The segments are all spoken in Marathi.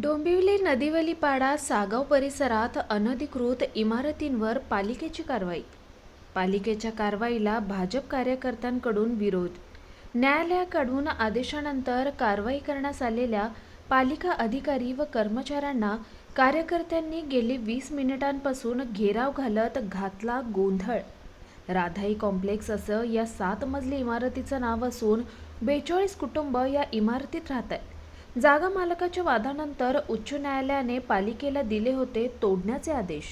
डोंबिवली नदीवली पाडा सागाव परिसरात अनधिकृत इमारतींवर पालिकेची कारवाई. पालिकेच्या कारवाईला भाजप कार्यकर्त्यांकडून विरोध. न्यायालयाकडून आदेशानंतर कारवाई करण्यास आलेल्या पालिका अधिकारी व कर्मचाऱ्यांना कार्यकर्त्यांनी गेली वीस मिनिटांपासून घेराव घालत घातला गोंधळ. राधाई कॉम्प्लेक्स असं या सात मजली इमारतीचं नाव असून बेचाळीस कुटुंब या इमारतीत राहत आहेत जागा मालकाच्या वादानंतर उच्च न्यायालयाने पालिकेला दिले होते तोडण्याचे आदेश.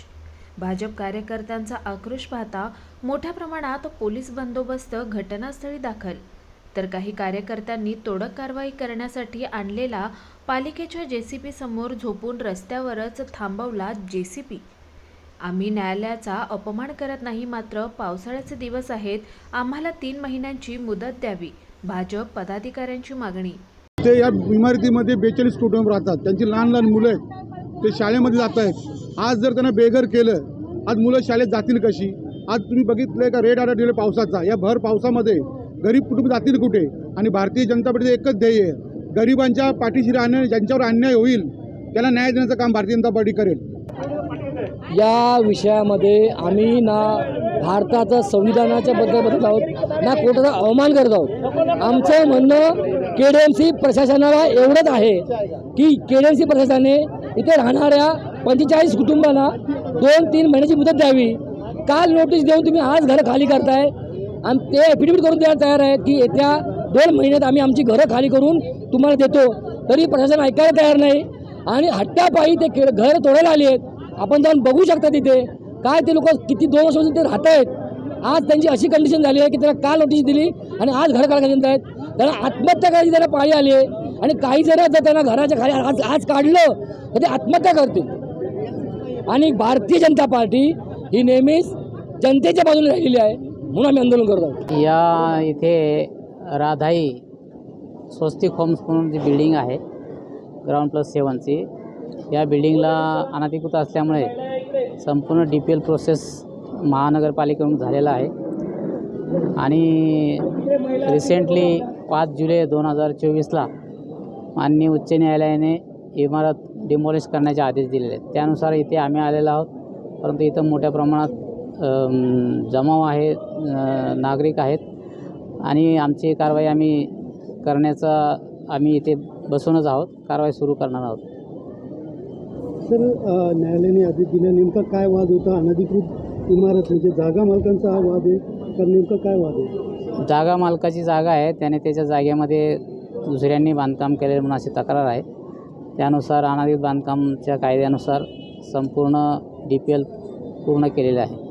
भाजप कार्यकर्त्यांचा आक्रोश पाहता मोठ्या प्रमाणात पोलीस बंदोबस्त घटनास्थळी दाखल. तर काही कार्यकर्त्यांनी तोडक कारवाई करण्यासाठी आणलेला पालिकेच्या जेसीपी समोर झोपून रस्त्यावरच थांबवला जेसीपी. आम्ही न्यायालयाचा अपमान करत नाही मात्र पावसाळ्याचे दिवस आहेत आम्हाला तीन महिन्यांची मुदत द्यावी भाजप पदाधिकाऱ्यांची मागणी. ते या इमारतीमध्ये बेचाळीस कुटुंब राहतात. त्यांची लहान लहान मुलं आहेत. ते शाळेमध्ये जात आहेत. आज जर त्यांना बेघर केलं आज मुलं शाळेत जातील कशी? आज तुम्ही बघितलं का रेड अलर्ट दिलं पावसाचा? या भर पावसामध्ये गरीब कुटुंब जातील कुठे? आणि भारतीय जनता पार्टीचं एकच ध्येय आहे. गरिबांच्या पाठीशी राहणं ज्यांच्यावर अन्याय होईल त्याला न्याय देण्याचं काम भारतीय जनता पार्टी करेल. या विषयामध्ये आम्ही ना भारताचं संविधानाच्या बद्दल बदलत आहोत ना कोर्टाचा अवमान करत आहोत. आमचं म्हणणं के डी एम सी प्रशासनाला एवढंच आहे की के डी एम सी प्रशासनाने इथे राहणाऱ्या पंचेचाळीस कुटुंबांना दोन तीन महिन्याची मुदत द्यावी. काल नोटीस देऊन तुम्ही आज घरं खाली करताय आणि ते ॲफिडेविट करून द्यायला तयार आहेत की येत्या दोन महिन्यात आम्ही आमची घरं खाली करून तुम्हाला देतो. तरी प्रशासन ऐकायला तयार नाही आणि हट्टापायी ते खेळ घर तोडायला आली आहेत. आपण जाऊन बघू शकता तिथे काय ते लोक किती दोन वर्षापासून ते राहत आहेत आज त्यांची अशी कंडिशन झाली आहे की त्यांना काल नोटीस दिली आणि आज घर काढायला आहेत. त्यांना आत्महत्या करायची त्यांना पाळी आली आहे. आणि काही जरा जर त्यांना घराच्या खाली आज आज काढलं तर ते आत्महत्या करतील. आणि भारतीय जनता पार्टी ही नेहमीच जनतेच्या बाजूने राहिलेली आहे म्हणून आम्ही आंदोलन करतो या इथे राधाई स्वस्तिक होम्स म्हणून जी बिल्डिंग आहे ग्राउंड प्लस सेवनची या बिल्डिंगला अनधिकृत असल्यामुळे संपूर्ण डी पी एल प्रोसेस महानगरपालिकेकडून झालेला आहे. आणि रिसेंटली पाच जुलै दोन हजार चोवीसला माननीय उच्च न्यायालयाने इमारत डिमॉलिश करण्याचे आदेश दिलेले आहेत. त्यानुसार इथे आम्ही आलेलो आहोत. परंतु इथं मोठ्या प्रमाणात जमाव आहे नागरिक आहेत. आणि आमची कारवाई आम्ही करण्याचा आम्ही इथे बसूनच आहोत. कारवाई सुरू करणार आहोत. सर न्यायालयाने आदेश दिला. नेमका काय वाद होता? अनधिकृत इमारत म्हणजे जागा मालकांचा हा वाद आहे तर नेमका काय वाद आहे? जागा मालकाची जागा आहे त्याने त्याच्या जागेमध्ये दुसऱ्यांनी बांधकाम केलेलं म्हणून अशी तक्रार आहे. त्यानुसार अनाधिकृत बांधकामच्या कायद्यानुसार संपूर्ण डी पी एल पूर्ण केलेलं आहे.